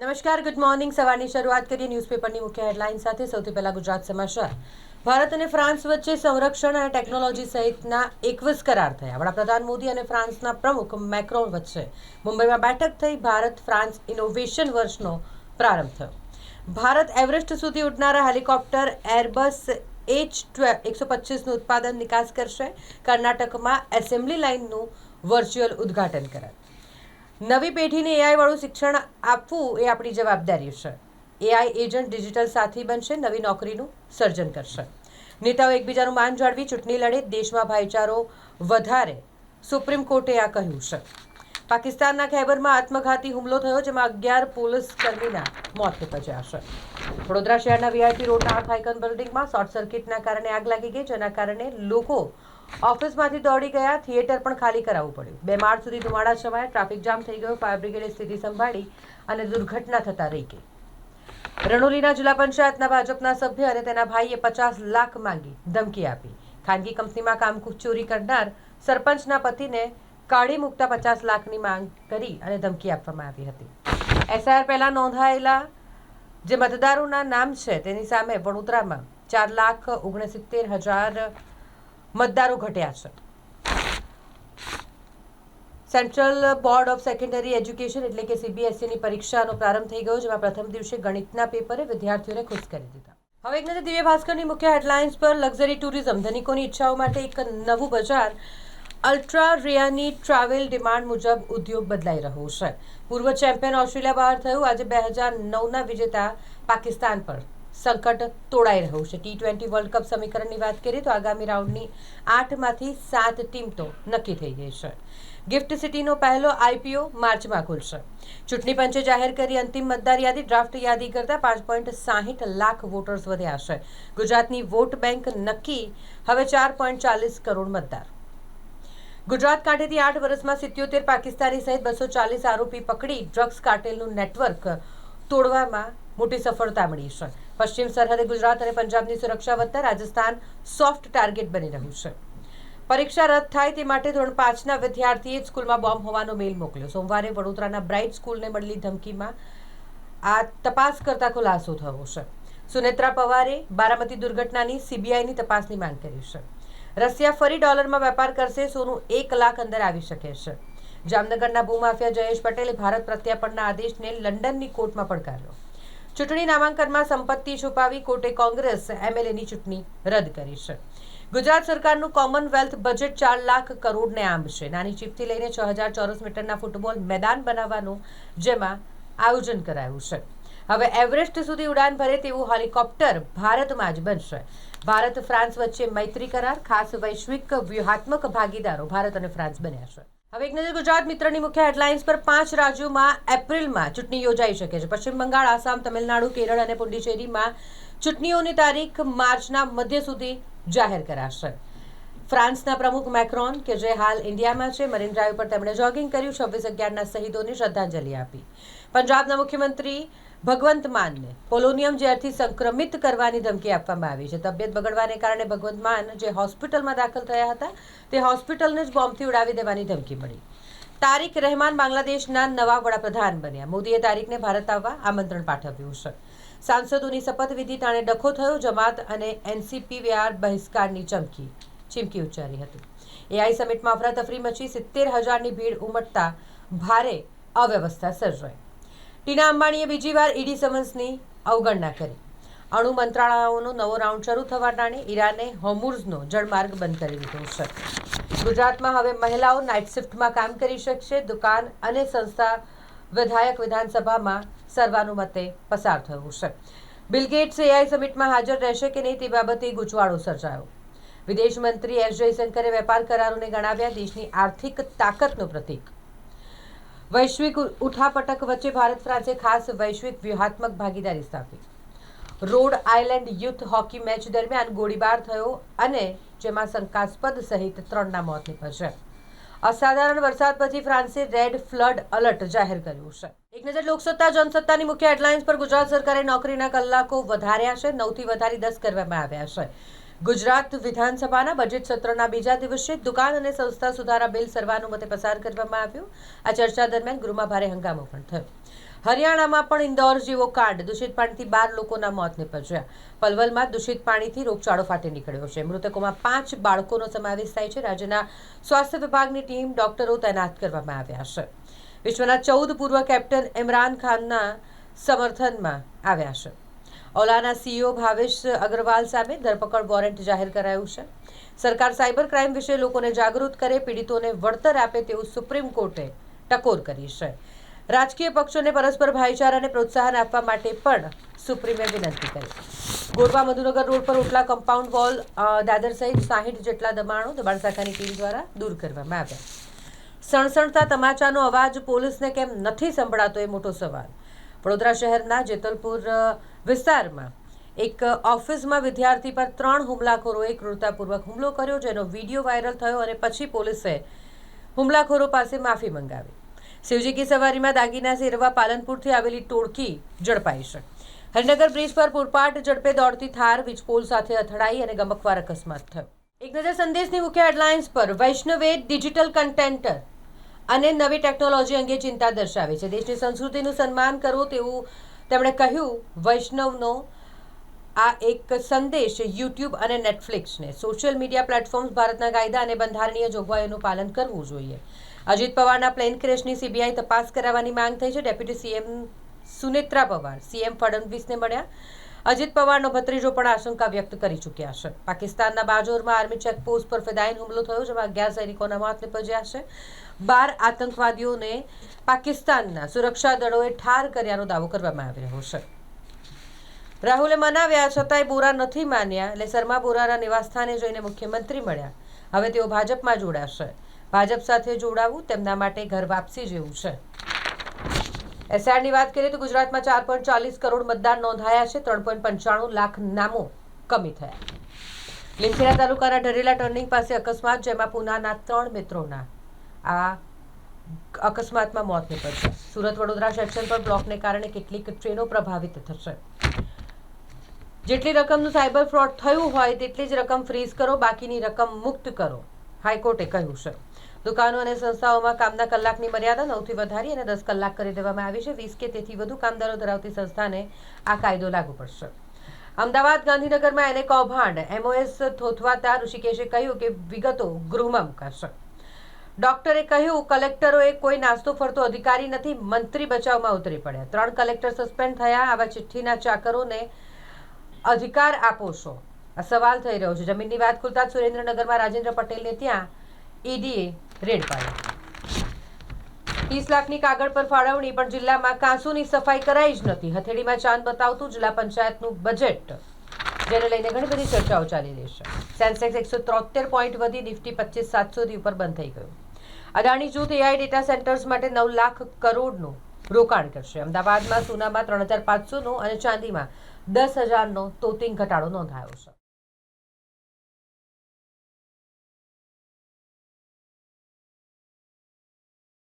નમસ્કાર good morning સવારની શરૂઆત કરીએ ન્યૂઝપેપરની મુખ્ય હેડલાઇન સાથે. સૌથી પહેલા ગુજરાત સમાચાર. ભારત અને ફ્રાન્સ વચ્ચે સંરક્ષણ અને ટેકનોલોજી સહિતના એકવીસ કરાર થયા. વડાપ્રધાન મોદી અને ફ્રાન્સના પ્રમુખ મેક્રોન વચ્ચે મુંબઈમાં બેઠક થઈ ભારત ફ્રાન્સ ઇનોવેશન વર્ષનો પ્રારંભ થયો. ભારત એવરેસ્ટ સુધી ઉડનારા હેલિકોપ્ટર એરબસ એચ એકસો પચીસનું ઉત્પાદન નિકાસ કરશે. કર્ણાટકમાં એસેમ્બલી લાઇનનું વર્ચ્યુઅલ ઉદ્ઘાટન કરાયું. નવી પેઢીને એઆઈ વાળું શિક્ષણ આપવું એ આપણી જવાબદારી છે. એઆઈ એજન્ટ ડિજિટલ સાથી બનશે, નવી નોકરીનું સર્જન કરશે. નેતાઓ એકબીજાનું માન જાળવી, ચૂંટણી લડે, દેશમાં ભાઈચારો વધારે. સુપ્રીમ કોર્ટે આ કહ્યું છે. પાકિસ્તાનના ખૈબરમાં આત્મઘાતી હુમલો થયો, જેમાં અગિયાર પોલીસ કર્મીના મોત નિપજ્યા છે. વડોદરા શહેરના વીઆઈપી રોડના આર્ક આઇકન બિલ્ડિંગમાં શોર્ટ સર્કિટના કારણે આગ લાગી ગઈ, જેના કારણે લોકો ઓફિસમાંથી દોડી ગયા, થિયેટર પણ ખાલી કરાવવું પડ્યું. બે માળ સુધી ધુમાડા છવાયા, ટ્રાફિક જામ થઈ ગયો, ફાયર બ્રિગેડે સ્થિતિ સંભાળી અને દુર્ઘટના થતા રહી ગઈ રણોલીના જિલ્લા પંચાયતના ભાજપના સભ્ય અને તેના ભાઈએ પચાસ લાખ માંગી, ધમકી આપી. ખાનગી કંપનીમાં કામ ચોરી કરનાર સરપંચના પતિને કાઢી મૂકતા પચાસ લાખની માંગ કરી અને ધમકી આપવામાં આવી હતી. એસઆઈઆર પહેલાં નોંધાયેલા જે મતદારોના નામ છે, તેની સામે વડોદરામાં ચાર લાખ ઓગણસિત્તેર હજાર મતદારો ઘટ્યા છે. Central board of secondary education એટલે કે સીબીએસઈની પરીક્ષાનો પ્રારંભ થઈ ગયો, જેમાં પ્રથમ દિવસે ગણિતના પેપરે વિદ્યાર્થીઓને ખુશ કરી દીધા. હવે એક નજર દિવ્ય ભાસ્કરની મુખ્ય હેડલાઇન્સ પર લક્ઝરી ટુરિઝમ, ધનિકોની ઈચ્છાઓ માટે એક નવું બજાર, અલ્ટ્રા રિયાની ટ્રાવેલ ડિમાન્ડ મુજબ ઉદ્યોગ બદલાઈ રહ્યો છે. પૂર્વ ચેમ્પિયન ઓસ્ટ્રેલિયા બહાર થયું, આજે બે હજાર નવના વિજેતા પાકિસ્તાન પર સંકટ તોડાઈ રહ્યું છે. ટી ટ્વેન્ટી વર્લ્ડ કપ સમીકરણની વાત કરીએ તો આગામી રાઉન્ડની આઠમાંથી સાત ટીમ તો નક્કી થઈ ગઈ છે. ગિફ્ટ સિટીનો પહેલો આઈપીઓ માર્ચમાં ખુલશે. ચૂંટણી પંચે જાહેર કરી અંતિમ મતદાર યાદી, ડ્રાફ્ટ યાદી કરતાં પાંચ પોઈન્ટ સાહીઠ લાખ વોટર્સ વધ્યા છે. ગુજરાતની વોટ બેંક નક્કી હવે ચાર પોઈન્ટ ચાલીસ કરોડ મતદાર. ગુજરાત કાંઠેથી આઠ વર્ષમાં સિત્યોતેર પાકિસ્તાની સહિત બસો ચાલીસ આરોપી પકડી ડ્રગ્સ કાર્ટેલનું નેટવર્ક તોડવામાં મોટી સફળતા મળી છે. પશ્ચિમ સરહદે ગુજરાત અને પંજાબની સુરક્ષા વધતા રાજસ્થાન સોફ્ટ ટાર્ગેટ બની રહ્યું છે. પરીક્ષા રદ થાય તે માટે ધોરણ પાંચના વિદ્યાર્થીએ સ્કૂલમાં બોમ્બ હોવાનો મેલ મોકલ્યો. સોમવારે વડોદરાના બ્રાઇટ સ્કૂલને મળેલી ધમકીમાં આ તપાસ કરતા ખુલાસો થયો છે. સુનેત્રા પવારે બારામતી દુર્ઘટનાની સીબીઆઈની તપાસની માંગ કરી છે. રશિયા ફરી ડોલરમાં વેપાર કરશે, સોનું એક લાખ અંદર આવી શકે છે. જામનગરના ભૂમાફિયા જયેશ પટેલે ભારત પ્રત્યાપનના આદેશને લંડનની કોર્ટમાં પડકાર્યો. ચૂંટણી નામાંકનમાં સંપત્તિ છુપાવી કોર્ટે કોંગ્રેસ એમએલએની ચૂંટણી રદ કરી છે. ગુજરાત સરકારનું કોમનવેલ્થ બજેટ ચાર લાખ કરોડને આંબ છે નાની ચીપથી લઈને છ હજાર ચોરસ મીટરના ફૂટબોલ મેદાન બનાવવાનું જેમાં આયોજન કરાયું છે. હવે એવરેસ્ટ સુધી ઉડાન ભરે તેવું હેલિકોપ્ટર ભારતમાં જ બનશે. ભારત ફ્રાન્સ વચ્ચે મૈત્રી કરાર, ખાસ વૈશ્વિક વ્યૂહાત્મક ભાગીદારો ભારત અને ફ્રાન્સ બન્યા છે. હવે એક નજર ગુજરાત મિત્રની મુખ્ય હેડલાઇન્સ પર પાંચ રાજ્યોમાં એપ્રિલમાં ચૂંટણી યોજાઈ શકે છે. પશ્ચિમ બંગાળ, આસામ, તમિલનાડુ, કેરળ અને પુડુચેરીમાં ચૂંટણીઓની તારીખ માર્ચના મધ્ય સુધી જાહેર કરાશે. ફ્રાન્સના પ્રમુખ મેક્રોન, કે જે હાલ ઇન્ડિયામાં છે, મરીન ડ્રાઈવ પર તેમણે જોગિંગ કર્યું, છવ્વીસ અગિયારના શહીદોને શ્રદ્ધાંજલિ આપી. પંજાબના મુખ્યમંત્રી ભગવંત માનને. પોલોનિયમ ઝેરથી સંક્રમિત કરવાની ધમકી આપવામાં આવી છે. તબિયત બગડવાને કારણે ભગવંત માન જે હોસ્પિટલમાં દાખલ થયા હતા, તે હોસ્પિટલને જ બોમ્બથી ઉડાવી દેવાની ધમકી મળી. તારીક રહેમાન બાંગ્લાદેશના નવા વડાપ્રધાન બન્યા. મોદીએ તારીખને ભારત આવવા આમંત્રણ પાઠવ્યું છે. સાંસદોની શપથવિધિ તાણે ડખો થયો. જમાત અને એનસીપી વ્યાર બહિષ્કારની ચમકી ચીમકી ઉચ્ચારી હતી. એઆઈ સમિટમાં અફરાતફરી મચી સિત્તેર હજારની ભીડ ઉમટતા ભારે અવ્યવસ્થા સર્જાઈ. ટીના અંબાણીએ બીજી વાર ઈડી સમન્સની અવગણના કરી. અણુ મંત્રાલયોનો નવો રાઉન્ડ શરૂ થવાના ઈરાને હોમુર્ઝનો જળમાર્ગ બંધ કરી દીધો છે. ગુજરાતમાં હવે મહિલાઓ નાઇટ શિફ્ટમાં કામ કરી શકશે. દુકાન અને સંસ્થા વિધાયક વિધાનસભામાં સર્વાનુમતે પસાર થયું છે. બિલગેટ્સ એઆઈ સમિટમાં હાજર રહેશે કે નહીં તે બાબતે ગૂંચવાડો સર્જાયો. વિદેશ મંત્રી એસ જયશંકરે વેપાર કરારોને ગણાવ્યા. દેશની આર્થિક તાકાતનું પ્રતીક. વૈશ્વિક ઉઠાપટક વચ્ચે ભારત ફ્રાન્સે ખાસ વૈશ્વિક વ્યૂહાત્મક ભાગીદારી સ્થાપી. Rhode Island youth hockey match દરમિયાન ગોળીબાર થયો અને જેમાં શંકાસ્પદ સહિત ત્રણના મોત નીપજ્યા. અસાધારણ વરસાદ પછી ફ્રાન્સે રેડ ફ્લડ અલર્ટ જાહેર કર્યું છે. એક નજર લોકસત્તા, જનસત્તાની મુખ્ય હેડલાઇન્સ પર ગુજરાત સરકારે નોકરીના કલાકો વધાર્યા છે. નવથી વધારી દસ કરવામાં આવ્યા છે. ગુજરાત વિધાનસભાના બજેટ સત્રના બીજા દિવસે દુકાન અને સંસ્થા સુધારા બિલ સર્વાનુમતે પસાર કરવામાં આવ્યું. આ ચર્ચા દરમિયાન ગૃહમાં ભારે હંગામો પણ થયો. હરિયાણામાં પણ ઇન્દોર જેવો કાંડ દૂષિત પાણીથી બાર લોકોના મોત નિપજ્યા. પલવલમાં દૂષિત પાણીથી રોગચાળો ફાટી નીકળ્યો છે. મૃતકોમાં પાંચ બાળકોનો સમાવેશ થાય છે. રાજ્યના સ્વાસ્થ્ય વિભાગની ટીમ ડોક્ટરો તૈનાત કરવામાં આવ્યા છે. વિશ્વના ચૌદ પૂર્વ કેપ્ટન ઇમરાન ખાનના સમર્થનમાં આવ્યા છે. ઓલાના સીઈઓ ભાવેશ અગ્રવાલ સામે ધરપકડ વોરંટ જાહેર કરાયું છે. સરકાર સાયબર ક્રાઇમ વિશે લોકોને જાગૃત કરે, પીડિતોને વળતર આપે તેવું સુપ્રીમ કોર્ટે ટકોર કરી છે. રાજકીય પક્ષોને પરસ્પર ભાઈચારાને પ્રોત્સાહન આપવા માટે પણ સુપ્રીમે વિનંતી કરી. ગોરવા મધુનગર રોડ પર ઓટલા કમ્પાઉન્ડ વોલ દાદર સહિત સાહીઠ જેટલા દબાણો દબાણ શાખાની ટીમ દ્વારા દૂર કરવામાં આવ્યા. સણસણતા તમાચાનો અવાજ પોલીસને કેમ નથી સંભળાતો એ મોટો સવાલ. વડોદરા શહેરના જેતલપુર વિસ્તારમાં એક ઓફિસમાં વિદ્યાર્થી પર ત્રણ હુમલાખોરોએ ક્રૂરતાપૂર્વક હુમલો કર્યો, જેનો વીડિયો વાયરલ થયો અને પછી પોલીસે હુમલાખોરો પાસે માફી મંગાવી. શિવજી કી સવારીમાં દાગીના સેરવા પાલનપુરથી આવેલી ટોળકી ઝડપાઈ છે. હરિનગર બ્રિજ પર પૂરપાટ ઝડપે દોડતી થાર વીજપોલ સાથે અથડાઈ અને ગમકવાર અકસ્માત થયો. એક નજર સંદેશની મુખ્ય હેડલાઇન્સ પર વૈષ્ણવે ડિજિટલ કન્ટેન્ટર અને નવી ટેકનોલોજી અંગે ચિંતા દર્શાવી છે. દેશની સંસ્કૃતિનું સન્માન કરવું તેવું તેમણે કહ્યું, વૈષ્ણવનો આ એક સંદેશ યુટ્યુબ અને નેટફ્લિક્સને, સોશિયલ મીડિયા પ્લેટફોર્મ્સ ભારતના કાયદા અને બંધારણીય જોગવાઈઓનું પાલન કરવું જોઈએ. અજીત પવારના પ્લેન ક્રેશની સીબીઆઈ તપાસ કરાવવાની માંગ થઈ છે. Deputy CM Sunetra Pawar, CM ફડણવીસને મળ્યા. અજીત પવારનો ભત્રીજો પણ આશંકા વ્યક્ત કરી ચૂક્યા છે. પાકિસ્તાનના બાજોરમાં આર્મી ચેકપોસ્ટ પર ફેદાઈન હુમલો થયો, જેમાં અગિયાર સૈનિકોના મોત નિપજ્યા છે. બાર આતંકવાદીઓને પાકિસ્તાનના સુરક્ષા દળોએ ઠાર કર્યાનો દાવો કરવામાં આવી રહ્યો છે. રાહુલે મનાવ્યા, છતાંય બોરા નથી માન્યા, એટલે શર્મા બોરાના નિવાસસ્થાને જઈને મુખ્યમંત્રી મળ્યા. હવે તેઓ ભાજપમાં જોડાશે. ભાજપ સાથે જોડાવું તેમના માટે ઘર વાપસી જેવું છે. એસઆરની વાત કરીએ તો ગુજરાતમાં ચાર પોઈન્ટ ચાલીસ કરોડ મતદાન નોંધાયા છે. ત્રણ પોઈન્ટ પંચાણું લાખ નામો કમી થયા. લીમખેડા તાલુકાના ઢરેલા ટર્નિંગ પાસે અકસ્માત, જેમાં પુનાના ત્રણ મિત્રોના આ અકસ્માતમાં મોત નીપજ્યા. સુરત વડોદરા સેક્શન પર બ્લોકને કારણે કેટલીક ટ્રેનો પ્રભાવિત થશે. જેટલી રકમનું સાયબર ફ્રોડ થયું હોય તેટલી જ રકમ ફ્રીઝ કરો, બાકીની રકમ મુક્ત કરો. હાઈકોર્ટે કહ્યું છે. દુકાનો અને સંસ્થાઓમાં કામના કલાકની મર્યાદા નવથી વધારી અને દસ કલાક કરી દેવામાં આવી છે. વીસ કે તેથી વધુ કામદારો ધરાવતી સંસ્થાને આ કાયદો લાગુ પડશે. અમદાવાદ ગાંધીનગરમાં એને કૌભાંડ. એમઓએસ થોથવાતા ઋષિકેશે કહ્યું કે વિગતો ગૃહમાં મુકાશે. ડોક્ટરે કહ્યું, કલેક્ટરોએ કોઈ નાસ્તો ફરતો અધિકારી નથી, મંત્રી બચાવમાં ઉતરી પડ્યા. ત્રણ કલેક્ટર સસ્પેન્ડ થયા. આવા ચિઠ્ઠીના ચાકરોને અધિકાર આપો છો. આ સવાલ થઈ રહ્યો છે. જમીનની વાત ખુલતા સુરેન્દ્રનગરમાં રાજેન્દ્ર પટેલને ત્યાં ઈડીએ રેડ પાડી ત્રીસ લાખની કાગળ પર ફાળવણી, પણ જિલ્લામાં કાંસુની સફાઈ કરાઈ જ નથી. હથેળીમાં ચાંદ બતાવતું જિલ્લા પંચાયતનું બજેટ, જેને લઈને ઘણી બધી ચર્ચાઓ ચાલી રહી છે. સેન્સેક્સ એકસો ત્રોતેર પોઈન્ટ વધી, નિફ્ટી પચીસ સાતસોથી ઉપર બંધ થઈ ગયું. અદાણી જૂથ એઆઈ ડેટા સેન્ટર્સ માટે નવ લાખ કરોડનું રોકાણ કરશે. અમદાવાદમાં, સોનામાં ત્રણ હજાર પાંચસોનો અને ચાંદીમાં દસ હજારનો તોતિંગ ઘટાડો નોંધાયો છે.